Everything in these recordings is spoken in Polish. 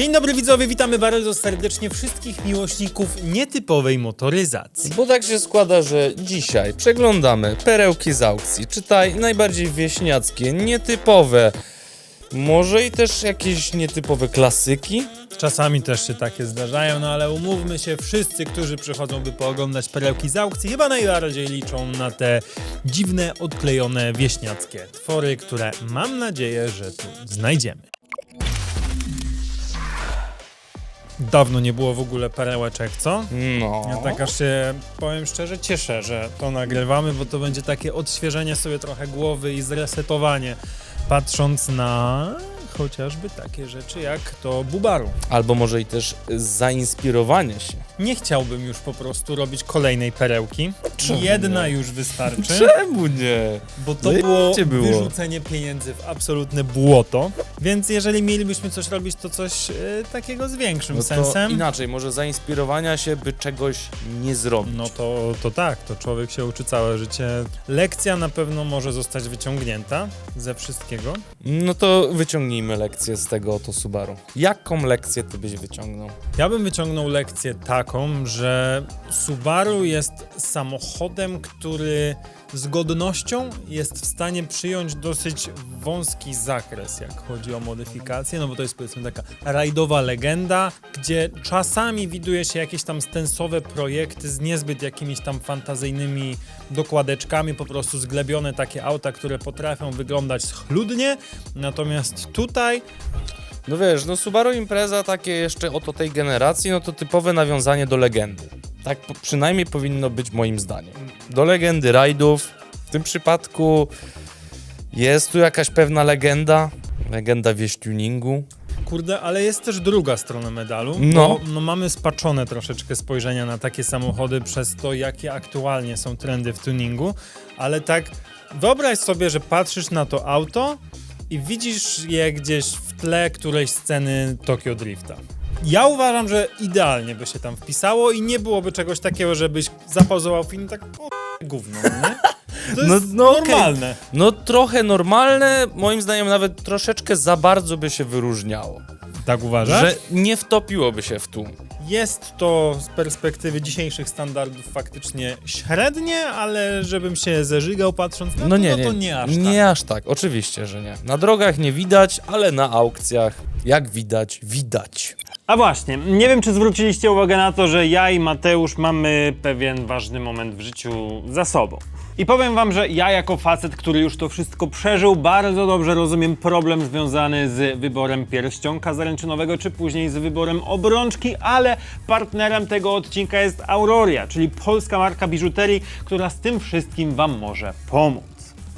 Dzień dobry widzowie, witamy bardzo serdecznie wszystkich miłośników nietypowej motoryzacji. Bo tak się składa, że dzisiaj przeglądamy perełki z aukcji. Czytaj najbardziej wieśniackie, nietypowe, może i też jakieś nietypowe klasyki. Czasami też się takie zdarzają, no ale umówmy się, wszyscy, którzy przychodzą, by pooglądać perełki z aukcji, chyba najbardziej liczą na te dziwne, odklejone, wieśniackie twory, które mam nadzieję, że tu znajdziemy. Dawno nie było w ogóle perełeczek, co? No. Ja tak aż się, powiem szczerze, cieszę, że to nagrywamy, bo to będzie takie odświeżenie sobie trochę głowy i zresetowanie, patrząc na chociażby takie rzeczy jak to Bubaru. Albo może i też zainspirowanie się. Nie chciałbym już po prostu robić kolejnej perełki. Czemu Jedna nie? już wystarczy, Czemu nie? bo to No było, było? wyrzucenie pieniędzy w absolutne błoto. Więc jeżeli mielibyśmy coś robić, to coś e, takiego z większym No to sensem. inaczej, może zainspirowania się, by czegoś nie zrobić. No to, to tak, to człowiek się uczy całe życie. Lekcja na pewno może zostać wyciągnięta ze wszystkiego. No to wyciągnijmy lekcję z tego oto Subaru. Jaką lekcję ty byś wyciągnął? Ja bym wyciągnął lekcję że Subaru jest samochodem, który z godnością jest w stanie przyjąć dosyć wąski zakres, jak chodzi o modyfikację, no bo to jest powiedzmy taka rajdowa legenda, gdzie czasami widuje się jakieś tam stensowe projekty z niezbyt jakimiś tam fantazyjnymi dokładeczkami, po prostu zglebione takie auta, które potrafią wyglądać schludnie, natomiast tutaj No wiesz, no Subaru Impreza takie jeszcze oto tej generacji, no to typowe nawiązanie do legendy. Tak przynajmniej powinno być moim zdaniem. Do legendy rajdów. W tym przypadku jest tu jakaś pewna legenda, legenda wieś tuningu. Kurde, ale jest też druga strona medalu. No. Bo, no mamy spaczone troszeczkę spojrzenia na takie samochody przez to, jakie aktualnie są trendy w tuningu, ale tak wyobraź sobie, że patrzysz na to auto i widzisz je gdzieś w tle którejś sceny Tokyo Drifta. Ja uważam, że idealnie by się tam wpisało i nie byłoby czegoś takiego, żebyś zapauzował film tak o gówno, no nie? To No- jest no okej. normalne. No trochę normalne, moim zdaniem nawet troszeczkę za bardzo by się wyróżniało. Tak uważasz? Że nie wtopiłoby się w tłum. Jest to z perspektywy dzisiejszych standardów faktycznie średnie, ale żebym się zeżygał patrząc na No to, nie, no nie, to nie aż tak. nie aż tak, oczywiście, że nie. Na drogach nie widać, ale na aukcjach, jak widać, widać. A właśnie, nie wiem czy zwróciliście uwagę na to, że ja i Mateusz mamy pewien ważny moment w życiu za sobą. I powiem wam, że ja jako facet, który już to wszystko przeżył, bardzo dobrze rozumiem problem związany z wyborem pierścionka zaręczynowego, czy później z wyborem obrączki, ale partnerem tego odcinka jest Auroria, czyli polska marka biżuterii, która z tym wszystkim wam może pomóc.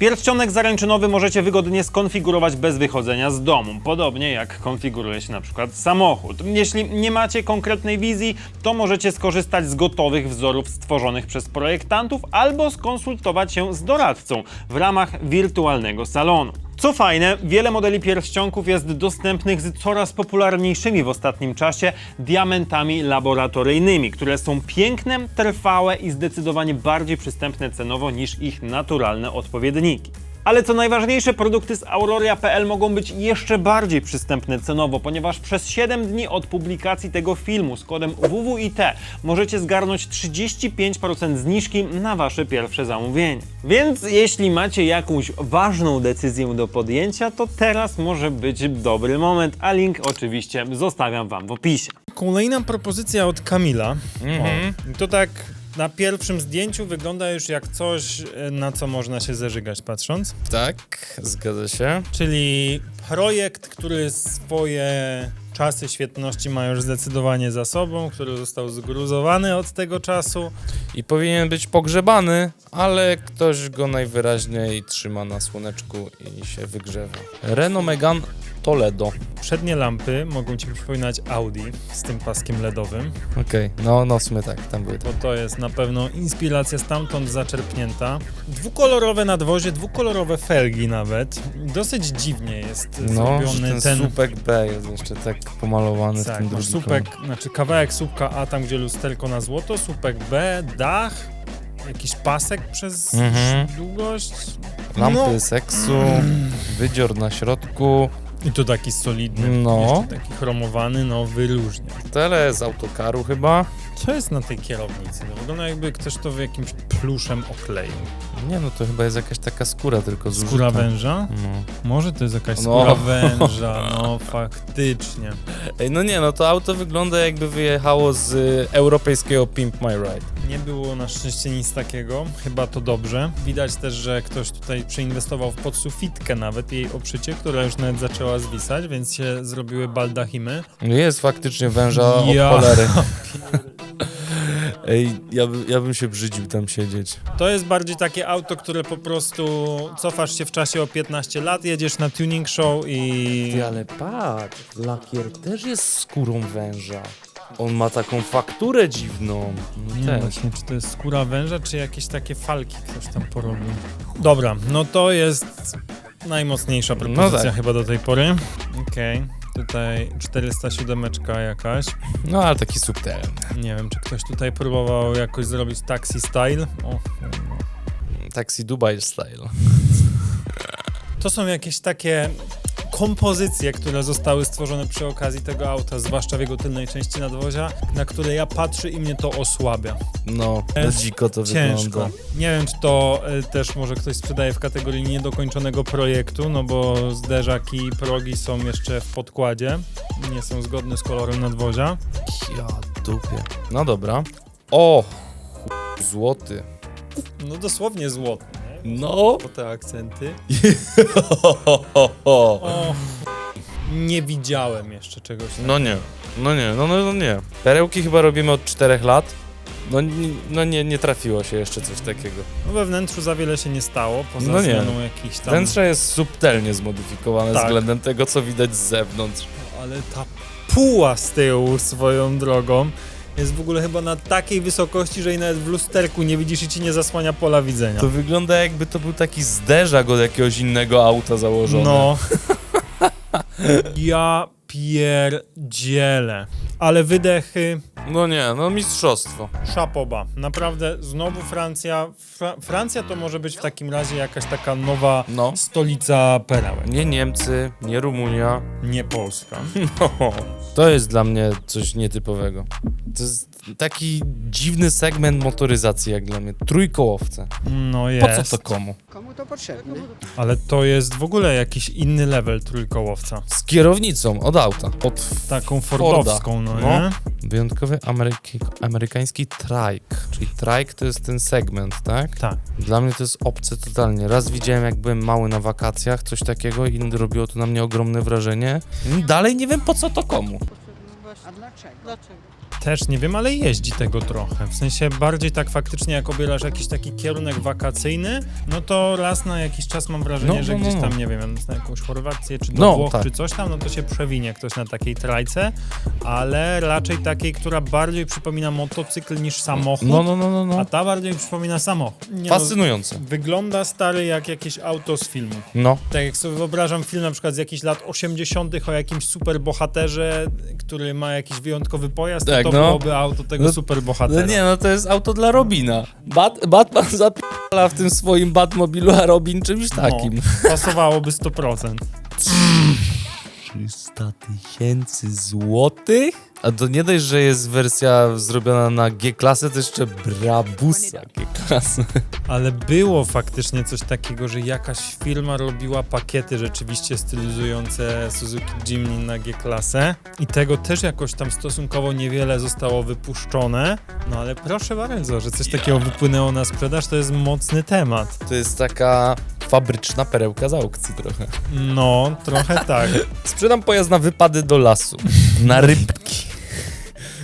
Pierścionek zaręczynowy możecie wygodnie skonfigurować bez wychodzenia z domu, podobnie jak konfiguruje się na przykład samochód. Jeśli nie macie konkretnej wizji, to możecie skorzystać z gotowych wzorów stworzonych przez projektantów albo skonsultować się z doradcą w ramach wirtualnego salonu. Co fajne, wiele modeli pierścionków jest dostępnych z coraz popularniejszymi w ostatnim czasie diamentami laboratoryjnymi, które są piękne, trwałe i zdecydowanie bardziej przystępne cenowo niż ich naturalne odpowiedniki. Ale co najważniejsze, produkty z Auroria.pl mogą być jeszcze bardziej przystępne cenowo, ponieważ przez 7 dni od publikacji tego filmu z kodem WWIT możecie zgarnąć 35% zniżki na wasze pierwsze zamówienie. Więc jeśli macie jakąś ważną decyzję do podjęcia, to teraz może być dobry moment, a link oczywiście zostawiam wam w opisie. Kolejna propozycja od Kamila. Mhm. O, i to tak na pierwszym zdjęciu wygląda już jak coś, e, na co można się zeżygać patrząc. Tak, zgadza się. Czyli projekt, który swoje czasy świetności ma już zdecydowanie za sobą, który został zgruzowany od tego czasu. I powinien być pogrzebany, ale ktoś go najwyraźniej trzyma na słoneczku i się wygrzewa. Renault Megane Toledo. Przednie lampy mogą ci przypominać Audi z tym paskiem LEDowym, Okej, no, no w sumie tak, tam były. bo to jest na pewno inspiracja stamtąd zaczerpnięta. Dwukolorowe nadwozie, dwukolorowe felgi nawet. Dosyć dziwnie jest No, że zrobiony ten, ten... słupek B jest jeszcze tak pomalowany w tak, tym masz drugim słupek, znaczy kawałek słupka A tam, gdzie lusterko na złoto, słupek B, dach, jakiś pasek przez Mhm. długość. Lampy No, seksu, wydzior na środku. I to taki solidny. No. Jeszcze taki chromowany, no wyróżnia. Tele z autokaru chyba. Co jest na tej kierownicy? No, wygląda jakby ktoś to w jakimś pluszem okleił. Nie no, to chyba jest jakaś taka skóra tylko zużyta. Skóra węża? No. Może to jest jakaś No. skóra węża, no faktycznie. Ej, no nie, no to auto wygląda jakby wyjechało z y, europejskiego Pimp My Ride. Nie było na szczęście nic takiego, chyba to dobrze. Widać też, że ktoś tutaj przeinwestował w podsufitkę nawet, jej obszycie, która już nawet zaczęła zwisać, więc się zrobiły baldachimy. No Jest faktycznie węża Ja. od cholery. Ej, ja, by, ja bym się brzydził tam siedzieć. To jest bardziej takie auto, które po prostu cofasz się w czasie o 15 lat, jedziesz na tuning show i... Ty, ale patrz, lakier też jest skórą węża. On ma taką fakturę dziwną. No Nie też. właśnie, czy to jest skóra węża, czy jakieś takie falki ktoś tam porobił. Dobra, no to jest najmocniejsza propozycja tak. chyba do tej pory. Okej, tutaj 407 jakaś. No ale taki subtelny. Nie wiem, czy ktoś tutaj próbował jakoś zrobić taxi style. O, Taxi Dubai style. to są jakieś takie kompozycje, które zostały stworzone przy okazji tego auta, zwłaszcza w jego tylnej części nadwozia, na które ja patrzę i mnie to osłabia. No, no dziko to Ciężko. wygląda. Nie wiem, czy to y, też może ktoś sprzedaje w kategorii niedokończonego projektu, no bo zderzaki i progi są jeszcze w podkładzie, nie są zgodne z kolorem nadwozia. Ja dupie. No dobra. O! Złoty. No dosłownie złoty? No. Po te akcenty. O, nie widziałem jeszcze czegoś takiego. No nie, no nie, no, no, no nie. Perełki chyba robimy od 4 lat. No, ni- no nie, nie trafiło się jeszcze coś takiego. No we wnętrzu za wiele się nie stało, poza No nie. zmianą jakichś tam... Wnętrze jest subtelnie zmodyfikowane Tak. względem tego, co widać z zewnątrz. Ale ta puła z tyłu swoją drogą jest w ogóle chyba na takiej wysokości, że i nawet w lusterku nie widzisz i ci nie zasłania pola widzenia. To wygląda jakby to był taki zderzak od jakiegoś innego auta założony. No. ja pierdzielę. Ale wydechy, No nie, no mistrzostwo. szapoba. Naprawdę, znowu Francja. Fra Francja to może być w takim razie jakaś taka nowa No. stolica perełek. Nie Niemcy, nie Rumunia. Nie Polska. No. To jest dla mnie coś nietypowego. To jest taki dziwny segment motoryzacji jak dla mnie. Trójkołowce. No Po jest. co to komu? Komu to potrzebne? Ale to jest w ogóle jakiś inny level trójkołowca. Z kierownicą od auta. Od Taką fordowską, no, No. nie? Wyjątkowy ameryki, amerykański trike. Czyli trike to jest ten segment, tak? Tak. Dla mnie to jest obce totalnie. Raz widziałem, jak byłem mały na wakacjach, coś takiego i robiło to na mnie ogromne wrażenie. Dalej nie wiem po co to komu. A dlaczego? Też nie wiem, ale jeździ tego trochę. W sensie bardziej tak faktycznie, jak obierasz jakiś taki kierunek wakacyjny, no to raz na jakiś czas mam wrażenie, No, że no, no, gdzieś tam, no. nie wiem, na jakąś Chorwację, czy do No, Włoch, tak. czy coś tam, no to się przewinie ktoś na takiej trajce, ale raczej takiej, która bardziej przypomina motocykl niż samochód, No, no, no, no, no. a ta bardziej przypomina samochód. Nie, no, Fascynujące. Wygląda stary jak jakieś auto z filmu. No. Tak jak sobie wyobrażam film na przykład z jakichś lat 80. o jakimś superbohaterze, który ma jakiś wyjątkowy pojazd, Tak, to, to no. byłoby auto tego No, superbohatera. No nie, no to jest auto dla Robina. Bat, Batman zapierdala w tym swoim Batmobilu, a Robin czymś takim. No, pasowałoby 100%. 300 tysięcy złotych? A to nie dość, że jest wersja zrobiona na G-klasę, to jeszcze Brabusa G-klasy. Ale było faktycznie coś takiego, że jakaś firma robiła pakiety rzeczywiście stylizujące Suzuki Jimny na G-klasę i tego też jakoś tam stosunkowo niewiele zostało wypuszczone. No ale proszę bardzo, że coś takiego wypłynęło na sprzedaż, to jest mocny temat. To jest taka fabryczna perełka z aukcji trochę. No, trochę tak. Sprzedam pojazd na wypady do lasu. Na rybki.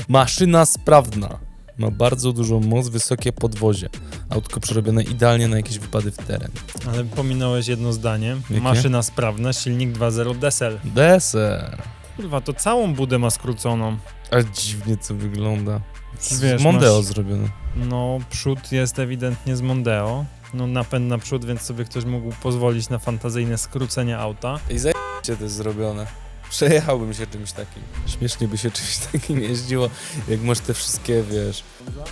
Maszyna sprawna. Ma bardzo dużą moc, wysokie podwozie. Autko przerobione idealnie na jakieś wypady w teren. Ale pominąłeś jedno zdanie. Jakie? Maszyna sprawna, silnik 2.0 diesel. Deser. Kurwa, to całą budę ma skróconą. Ale dziwnie to wygląda. Z Wiesz, Mondeo masz- zrobione. No, przód jest ewidentnie z Mondeo. No, napęd na przód, więc sobie ktoś mógł pozwolić na fantazyjne skrócenie auta. I zajebiście to jest zrobione. Przejechałbym się czymś takim. Śmiesznie by się czymś takim jeździło, jak masz te wszystkie, wiesz,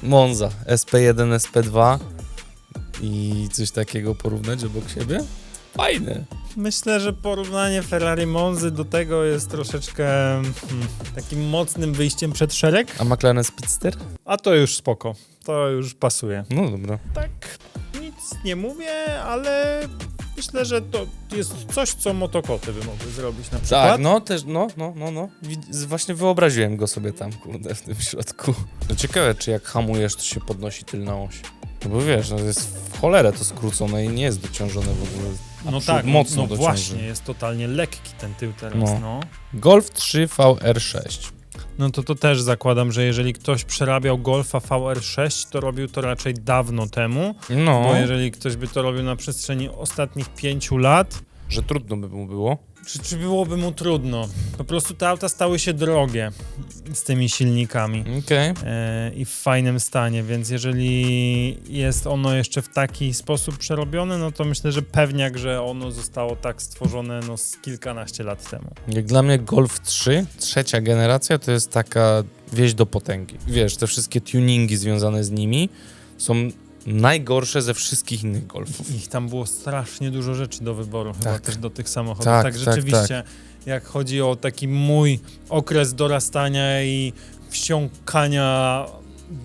Monza, SP1, SP2 i coś takiego porównać obok siebie. Fajne. Myślę, że porównanie Ferrari Monzy do tego jest troszeczkę hmm, takim mocnym wyjściem przed szereg, A McLaren Speedster? a to już spoko. To już pasuje. No dobra. Tak, nic nie mówię, ale myślę, że to jest coś, co motokoty by mogły zrobić na przykład. Tak, no też, no, no, no, no. Wid- Właśnie wyobraziłem go sobie tam, kurde, w tym środku. No ciekawe, czy jak hamujesz, to się podnosi tylna oś. No bo wiesz, no jest w cholerę to skrócone i nie jest dociążone w ogóle. No tak, mocno no dociąży. właśnie, jest totalnie lekki ten tył teraz, No. no. Golf 3 VR6. No to to też zakładam, że jeżeli ktoś przerabiał Golfa VR6, to robił to raczej dawno temu, No, bo jeżeli ktoś by to robił na przestrzeni ostatnich pięciu lat, że trudno by mu było. Czy, czy byłoby mu trudno? Po prostu te auta stały się drogie z tymi silnikami. Okej. e, i w fajnym stanie, więc jeżeli jest ono jeszcze w taki sposób przerobione, no to myślę, że pewniak, że ono zostało tak stworzone no z kilkanaście lat temu. Jak dla mnie Golf 3, trzecia generacja, to jest taka wieść do potęgi. Wiesz, te wszystkie tuningi związane z nimi są najgorsze ze wszystkich innych Golfów. Ich tam było strasznie dużo rzeczy do wyboru, chyba Tak. też do tych samochodów. Tak, Tak, tak, rzeczywiście, jak chodzi o taki mój okres dorastania i wsiąkania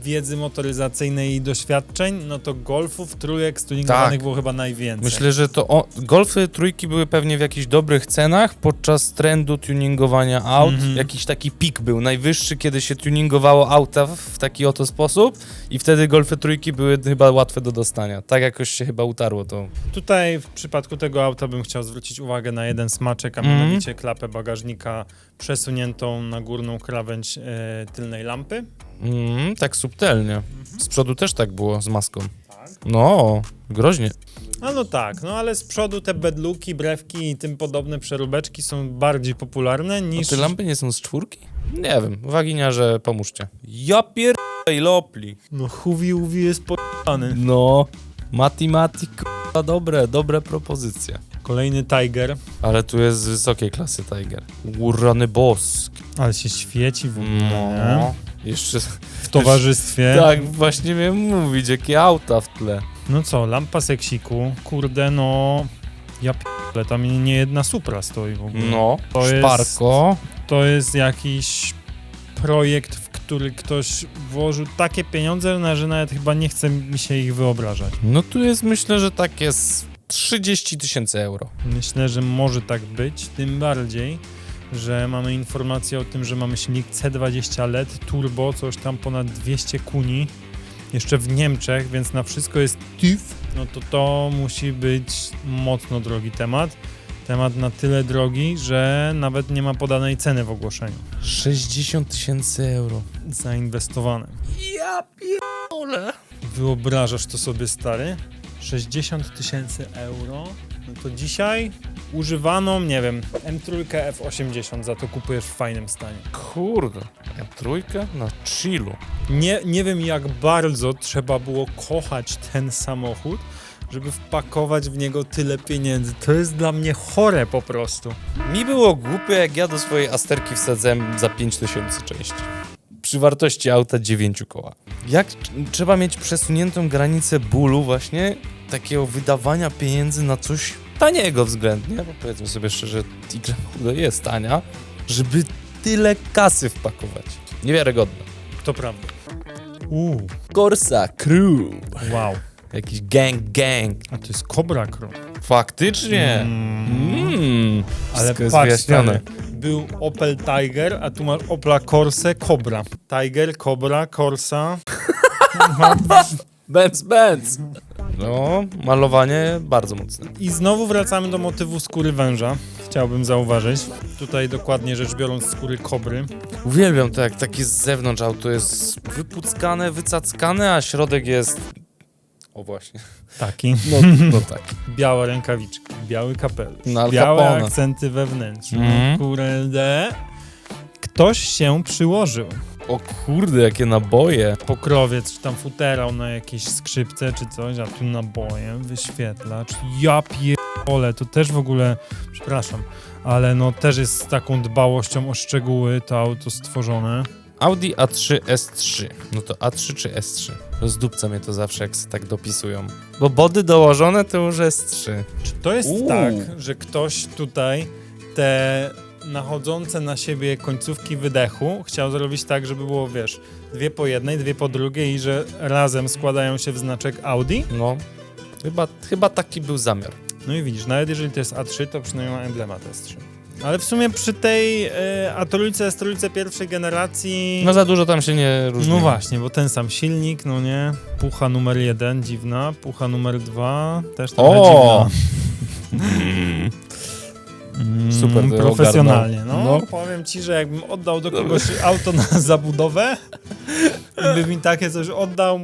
wiedzy motoryzacyjnej i doświadczeń, no to golfów, trójek, stuningowanych Tak. było chyba najwięcej. Myślę, że to o, Golfy trójki były pewnie w jakichś dobrych cenach podczas trendu tuningowania aut. Mhm. Jakiś taki pik był najwyższy, kiedy się tuningowało auta w, taki oto sposób i wtedy Golfy trójki były chyba łatwe do dostania. Tak jakoś się chyba utarło to. Tutaj w przypadku tego auta bym chciał zwrócić uwagę na jeden smaczek, a Mhm. mianowicie klapę bagażnika przesuniętą na górną krawędź e, tylnej lampy. Mm, tak subtelnie. Z przodu też tak było z maską. No, groźnie. A no tak, no ale z przodu te bedluki, brewki i tym podobne przeróbeczki są bardziej popularne A niż... te lampy nie są z czwórki? Nie wiem, waginiarze, pomóżcie. Ja pierdolę lopli. No huwi uwi jest podany. No, Mati Mati, k***a, dobre, dobre propozycje. Kolejny Tiger, Ale tu jest z wysokiej klasy Tiger. Urany boss. ale się świeci w ogóle? No, jeszcze... w towarzystwie. Tak, właśnie miałem mówić, jakie auta w tle. No co, lampa seksiku, kurde no... Ja p***le, tam nie jedna Supra stoi w ogóle. No, To jest- szparko. to jest jakiś projekt, w który ktoś włożył takie pieniądze, że nawet chyba nie chce mi się ich wyobrażać. No tu jest, myślę, że tak jest 30 tysięcy euro. Myślę, że może tak być, tym bardziej, że mamy informację o tym, że mamy silnik C20 LED turbo, coś tam ponad 200 kuni, jeszcze w Niemczech, więc na wszystko jest TÜV, no to to musi być mocno drogi temat. Temat na tyle drogi, że nawet nie ma podanej ceny w ogłoszeniu. 60 tysięcy euro. Zainwestowane. Ja pierdolę. Wyobrażasz to sobie, stary? 60 tysięcy euro? No to dzisiaj używaną, nie wiem, M3 F80 za to kupujesz w fajnym stanie. Kurde. Trójkę na chillu. Nie, nie wiem, jak bardzo trzeba było kochać ten samochód, żeby wpakować w niego tyle pieniędzy. To jest dla mnie chore po prostu. Mi było głupie, jak ja do swojej Asterki wsadzałem za 5000 części. Przy wartości auta 9 koła. Jak t- trzeba mieć przesuniętą granicę bólu właśnie takiego wydawania pieniędzy na coś taniego względnie, bo powiedzmy sobie szczerze, Tigra jest tania, żeby tyle kasy wpakować. Niewiarygodne. To prawda. Uuu, Corsa Crew. wow. Jakiś gang gang. A to jest Cobra Crew. Faktycznie. Mm. Mm. Ale Wszystko jest patrz, wyjaśnione. stary, był Opel Tiger, a tu masz Opla Corsa Cobra. Tiger, Cobra, Corsa. Benz, Benz. No, malowanie bardzo mocne. I znowu wracamy do motywu skóry węża. Chciałbym zauważyć. Tutaj dokładnie rzecz biorąc skóry kobry. Uwielbiam to, jak takie z zewnątrz auto jest wypuckane, wycackane, a środek jest... O właśnie. Taki. No, no tak. Białe rękawiczki, biały kapelusz, No, białe akcenty wewnętrzne. Mhm. Kurde. Ktoś się przyłożył. O kurde, jakie naboje. Pokrowiec, czy tam futerał na jakieś skrzypce, czy coś, a tu naboje, wyświetlacz. Ja pierdolę, to też w ogóle, przepraszam, ale no też jest z taką dbałością o szczegóły to auto stworzone. Audi A3 S3. No to A3 czy S3? Rozdupca mnie to zawsze, jak se tak dopisują. Bo body dołożone to już S3. Czy to jest Uuu. tak, że ktoś tutaj te nachodzące na siebie końcówki wydechu chciał zrobić tak, żeby było, wiesz, dwie po jednej, dwie po drugiej i że razem składają się w znaczek Audi? No, chyba, chyba taki był zamiar. No i widzisz, nawet jeżeli to jest A3, to przynajmniej ma emblemat S3. Ale w sumie przy tej e, A3, S3 pierwszej generacji... No za dużo tam się nie różni. No właśnie, bo ten sam silnik, no nie? Pucha numer jeden, dziwna. Pucha numer dwa, też trochę O! dziwna. Mm, Super, to Profesjonalnie, no. ogarnął. Powiem ci, że jakbym oddał do kogoś auto na zabudowę i by mi takie coś oddał,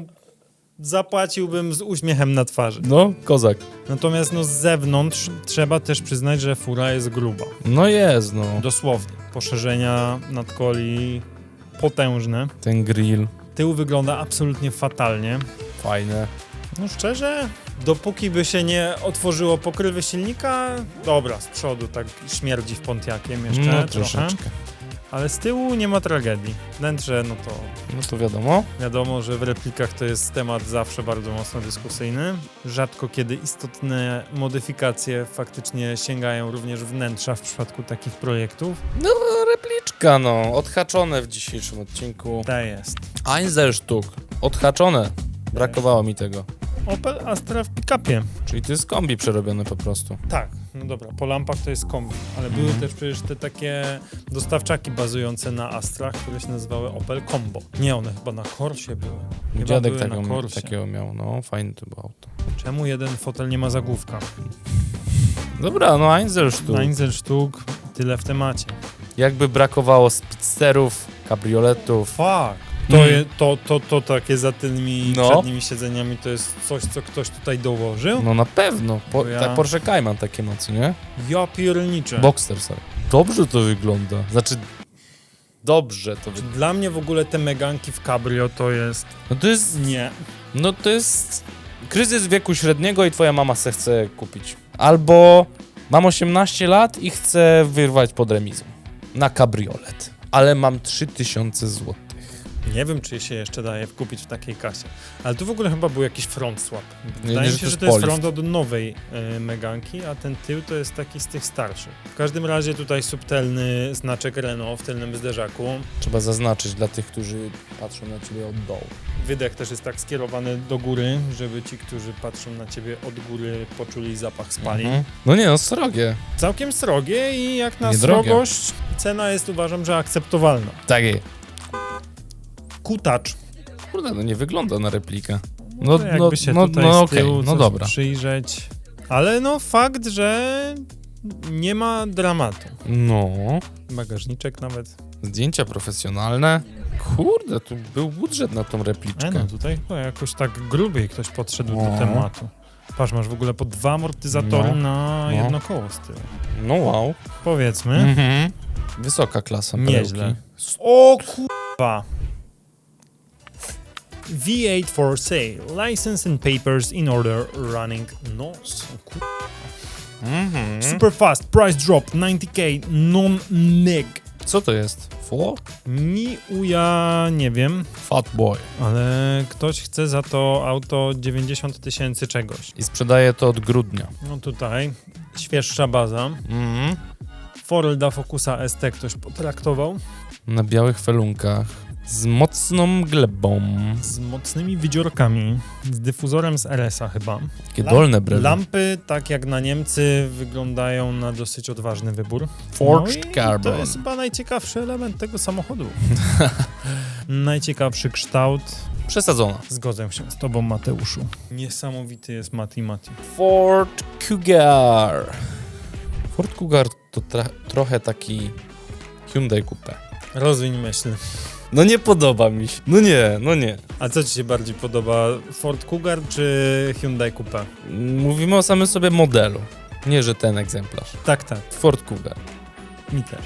zapłaciłbym z uśmiechem na twarzy. No, kozak. Natomiast no z zewnątrz trzeba też przyznać, że fura jest gruba. No jest, no. Dosłownie. Poszerzenia nadkoli potężne. Ten grill, Tył wygląda absolutnie fatalnie. fajne. No szczerze, dopóki by się nie otworzyło pokrywy silnika, dobra, z przodu tak śmierdzi w Pontiakiem jeszcze No trochę, troszeczkę. ale z tyłu nie ma tragedii. Wnętrze, no to No to wiadomo. wiadomo, że w replikach to jest temat zawsze bardzo mocno dyskusyjny. Rzadko kiedy istotne modyfikacje faktycznie sięgają również wnętrza w przypadku takich projektów. No, repliczka, no. Odhaczone w dzisiejszym odcinku. Ta jest. Einzelstück. Odhaczone. Brakowało mi tego. Opel Astra w pick-upie. Czyli to jest kombi przerobione po prostu. Tak, no dobra, po lampach to jest kombi, ale były Mhm. też przecież te takie dostawczaki bazujące na Astrach, które się nazywały Opel Combo. Nie, one chyba na Corsie były. Chyba Dziadek były taką, na Corsie. takiego miał, no. Fajne to było auto. Czemu jeden fotel nie ma zagłówka? Dobra, no Einzelstück. Nainzel sztuk, tyle w temacie. Jakby brakowało speedsterów, kabrioletów. Fuck! To, Mm. je, to, to, to takie za tymi No. przednimi siedzeniami to jest coś, co ktoś tutaj dołożył? No na pewno. Po, ja- tak Porsche Cayman takie ma, co nie? Ja pierniczę. Boxster, sorry. Dobrze to wygląda. Znaczy, dobrze to wygląda. Dla mnie w ogóle te meganki w cabrio to jest... No to jest, Nie. no to jest kryzys wieku średniego i twoja mama se chce kupić. Albo mam 18 lat i chcę wyrwać pod remizą. Na kabriolet. Ale mam 3000 zł. Nie wiem, czy się jeszcze daje kupić w takiej kasie. Ale tu w ogóle chyba był jakiś front swap. Nie, Wydaje nie, mi się, że jest to jest front od nowej e, Meganki, a ten tył to jest taki z tych starszych. W każdym razie tutaj subtelny znaczek Renault w tylnym zderzaku. Trzeba zaznaczyć dla tych, którzy patrzą na ciebie od dołu. Wydech też jest tak skierowany do góry, żeby ci, którzy patrzą na ciebie od góry, poczuli zapach spalin. Mhm. No nie, no srogie. Całkiem srogie i jak na Niedrogie. srogość cena jest uważam, że akceptowalna. Takie. Kutacz. Kurde, no nie wygląda na replikę. No, To jakby no, się no, tutaj no tyłu no dobra. przyjrzeć. Ale no fakt, że nie ma dramatu. No, Bagażniczek nawet. zdjęcia profesjonalne. Kurde, tu był budżet na tą repliczkę. E no, tutaj chyba jakoś tak grubiej ktoś podszedł No. do tematu. Patrz, masz w ogóle po dwa amortyzatory No. na No. jedno koło z tyłu. No wow. Powiedzmy. Mhm. Wysoka klasa Nieźle. O kurwa! V8 for sale. License and papers in order running NOS. Kur- Mhm. Super fast, price drop, 90k, non-neg. Co to jest? Ford? Mi uja, nie wiem, Fat Boy. ale ktoś chce za to auto 90 tysięcy czegoś. I sprzedaje to od grudnia. No tutaj, świeższa baza. Mhm. Forelda Focusa ST ktoś potraktował Na białych felunkach. Z mocną glebą. z mocnymi wydziorkami, z dyfuzorem z RS-a chyba. Takie Lam- dolne brele. Lampy, tak jak na Niemcy, wyglądają na dosyć odważny wybór. Forged no carbon. To jest chyba najciekawszy element tego samochodu. najciekawszy kształt. Przesadzona. Zgodzę się z tobą, Mateuszu. Niesamowity jest Mati Mati. Ford Cougar. Ford Cougar to trochę taki Hyundai Coupe. Rozwiń myśl. No nie podoba mi się. No nie, no nie. A co ci się bardziej podoba? Ford Cougar czy Hyundai Coupe? Mówimy o samym sobie modelu. Nie, że ten egzemplarz. Tak, tak. Ford Cougar. Mi też.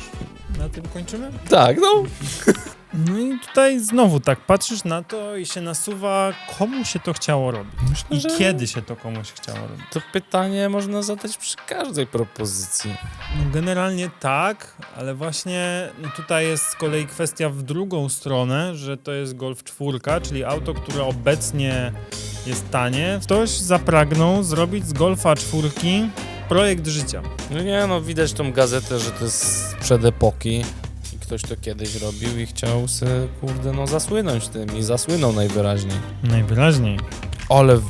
Na tym kończymy? Tak, no. No i tutaj znowu tak patrzysz na to i się nasuwa, komu się to chciało robić. I że- kiedy się to komuś chciało robić. To pytanie można zadać przy każdej propozycji. No generalnie tak, ale właśnie tutaj jest z kolei kwestia w drugą stronę, że to jest Golf 4, czyli auto, które obecnie jest tanie. Ktoś zapragnął zrobić z Golfa 4 projekt życia. No nie, no widać tą gazetę, że to jest sprzed epoki. Ktoś to kiedyś robił i chciał se, kurde, no zasłynąć tym. I zasłynął najwyraźniej. Najwyraźniej. Ale w-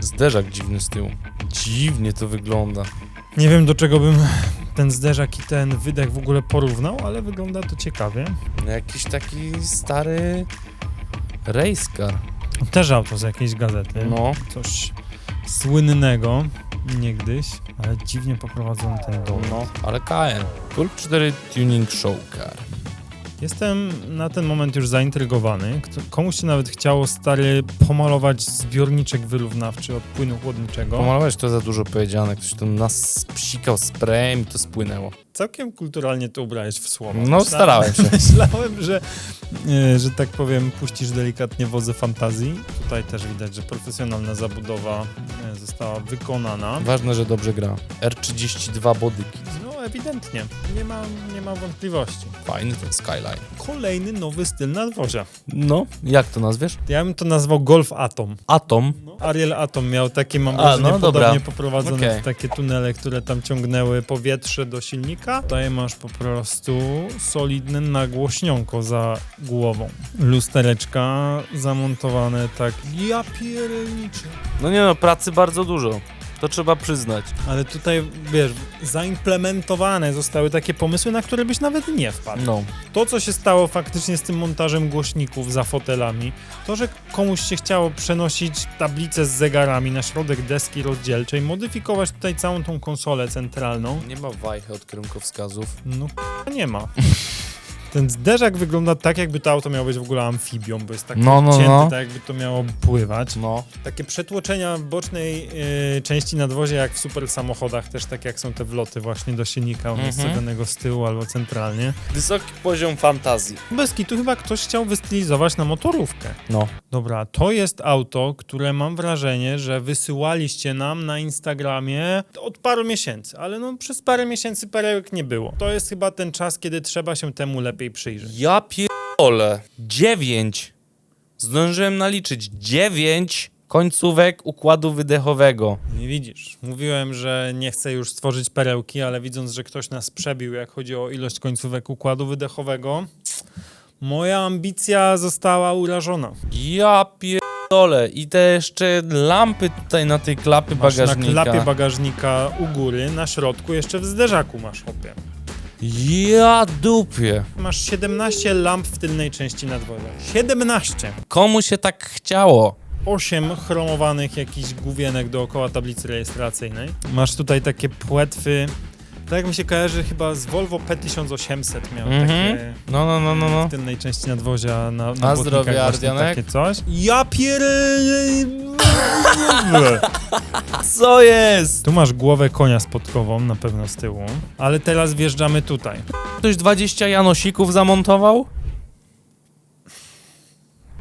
zderzak dziwny z tyłu. Dziwnie to wygląda. Nie wiem do czego bym ten zderzak i ten wydech w ogóle porównał, ale wygląda to ciekawie. No Jakiś taki stary race car. Też auto z jakiejś gazety. No. Coś słynnego niegdyś, ale dziwnie poprowadzony ten dom. No, ale KN. Golf 4 Tuning Show Car. Jestem na ten moment już zaintrygowany. Komuś się nawet chciało stary pomalować zbiorniczek wyrównawczy od płynu chłodniczego. Pomalowałeś to za dużo powiedziane. Ktoś to nas psikał sprayem i to spłynęło. Całkiem kulturalnie to ubrałeś w słowo. No, starałem się. Myślałem, że, e, że tak powiem, puścisz delikatnie wodze fantazji. Tutaj też widać, że profesjonalna zabudowa e, została wykonana. Ważne, że dobrze gra. R32 bodyki. No ewidentnie, nie ma, nie ma wątpliwości. Fajny ten Skyline. Kolejny nowy styl nadwozia. No, jak to nazwiesz? Ja bym to nazwał Golf Atom. Atom. Ariel Atom miał takie, mam wrażenie, no dobra. podobnie poprowadzone Okej. w takie tunele, które tam ciągnęły powietrze do silnika. Tutaj masz po prostu solidne nagłośnionko za głową. Lustereczka zamontowane tak, ja pierniczę. No nie no, pracy bardzo dużo. To trzeba przyznać. Ale tutaj, wiesz, zaimplementowane zostały takie pomysły, na które byś nawet nie wpadł. No. To, co się stało faktycznie z tym montażem głośników za fotelami, to, że komuś się chciało przenosić tablicę z zegarami na środek deski rozdzielczej, modyfikować tutaj całą tą konsolę centralną, Nie ma wajchy od kierunkowskazów. no nie ma. Ten zderzak wygląda tak, jakby to auto miało być w ogóle amfibią, bo jest tak No, no, odcięte, no. tak jakby to miało pływać. No. Takie przetłoczenia bocznej y, części nadwozia, jak w super samochodach, też tak jak są te wloty właśnie do silnika Mhm. umiejscowionego z tyłu albo centralnie. Wysoki poziom fantazji. Bez kitu chyba ktoś chciał wystylizować na motorówkę. No. Dobra, to jest auto, które mam wrażenie, że wysyłaliście nam na Instagramie od paru miesięcy, ale no przez parę miesięcy perełek nie było. To jest chyba ten czas, kiedy trzeba się temu lepiej przyjrzeć. Ja pierdolę. Dziewięć. Zdążyłem naliczyć. Dziewięć końcówek układu wydechowego. Nie widzisz. Mówiłem, że nie chcę już stworzyć perełki, ale widząc, że ktoś nas przebił, jak chodzi o ilość końcówek układu wydechowego, moja ambicja została urażona. Ja pierdolę. I te jeszcze lampy tutaj na tej klapy Masz na bagażnika. klapie bagażnika u góry, na środku jeszcze w zderzaku masz hopie. Ja dupie. Masz 17 lamp w tylnej części nadwozia. 17! Komu się tak chciało? 8 chromowanych jakichś główienek dookoła tablicy rejestracyjnej. Masz tutaj takie płetwy. Tak mi się kojarzy, chyba z Volvo P1800 miał Mhm. takie No, no, no, no, no. w tylnej części nadwozia na, na błotnikach zdrowie, Ardianek. takie coś. Ja pier... Co jest? Tu masz głowę konia z podkową, na pewno z tyłu. Ale teraz wjeżdżamy tutaj. Ktoś 20 Janosików zamontował?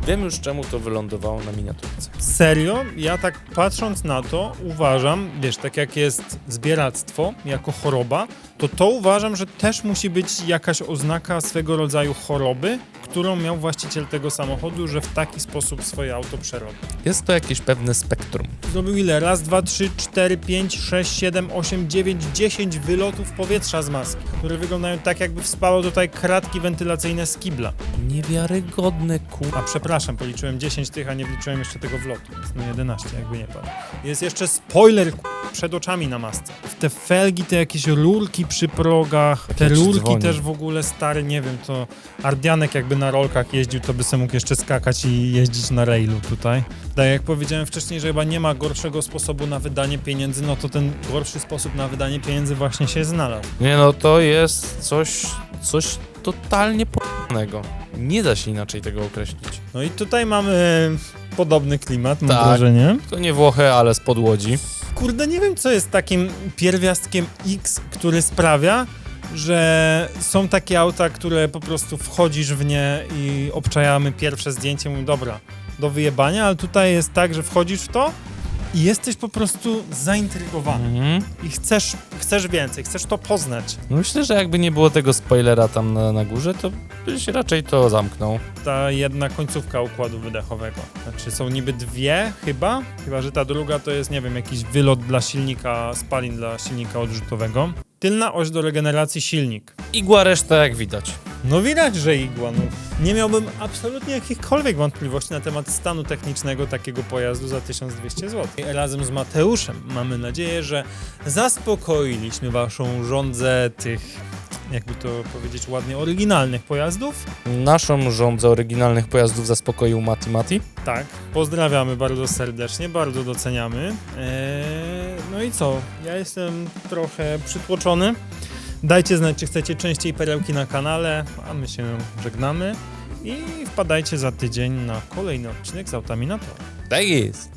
Wiem już czemu to wylądowało na miniaturce. Serio, ja tak patrząc na to, uważam, wiesz, tak jak jest zbieractwo jako choroba, to to uważam, że też musi być jakaś oznaka swego rodzaju choroby, którą miał właściciel tego samochodu, że w taki sposób swoje auto przerobił. Jest to jakieś pewne spektrum. Zrobił ile? Raz, dwa, trzy, cztery, pięć, sześć, siedem, osiem, dziewięć, dziesięć wylotów powietrza z maski, które wyglądają tak, jakby wspało tutaj kratki wentylacyjne z kibla. Niewiarygodne ku... A przepraszam, policzyłem 10 tych, a nie wliczyłem jeszcze tego wlotu. Jest no 11, jakby nie padł. Jest jeszcze spoiler przed oczami na masce. Te felgi, te jakieś rurki przy progach, te rurki też w ogóle stary, nie wiem, to Ardianek jakby na rolkach jeździł, to by sobie mógł jeszcze skakać i jeździć na railu tutaj. Tak jak powiedziałem wcześniej, że chyba nie ma gorszego sposobu na wydanie pieniędzy, no to ten gorszy sposób na wydanie pieniędzy właśnie się znalazł. Nie no, to jest coś, coś totalnie po***nego. Nie da się inaczej tego określić. No i tutaj mamy podobny klimat, mam Tak. wrażenie. To nie Włochy, ale spod Łodzi. Kurde, nie wiem, co jest takim pierwiastkiem X, który sprawia, że są takie auta, które po prostu wchodzisz w nie i obczajamy pierwsze zdjęcie, mówię, dobra, do wyjebania, ale tutaj jest tak, że wchodzisz w to i jesteś po prostu zaintrygowany Mhm. i chcesz, chcesz więcej, chcesz to poznać. No Myślę, że jakby nie było tego spoilera tam na, na górze, to byś raczej to zamknął. Ta jedna końcówka układu wydechowego. Znaczy są niby dwie chyba, chyba że ta druga to jest, nie wiem, jakiś wylot dla silnika, spalin dla silnika odrzutowego. Tylna oś do regeneracji silnik. Igła reszta jak widać. No widać, że igła. No. Nie miałbym absolutnie jakichkolwiek wątpliwości na temat stanu technicznego takiego pojazdu za 1200 zł. Razem z Mateuszem mamy nadzieję, że zaspokoiliśmy waszą żądzę tych, jakby to powiedzieć ładnie, oryginalnych pojazdów. Naszą rządzę oryginalnych pojazdów zaspokoił Mati Mati. Tak, pozdrawiamy bardzo serdecznie, bardzo doceniamy. Eee, no i co? Ja jestem trochę przytłoczony. Dajcie znać, czy chcecie częściej perełki na kanale, a my się żegnamy. I wpadajcie za tydzień na kolejny odcinek z Autami na to. Tak jest.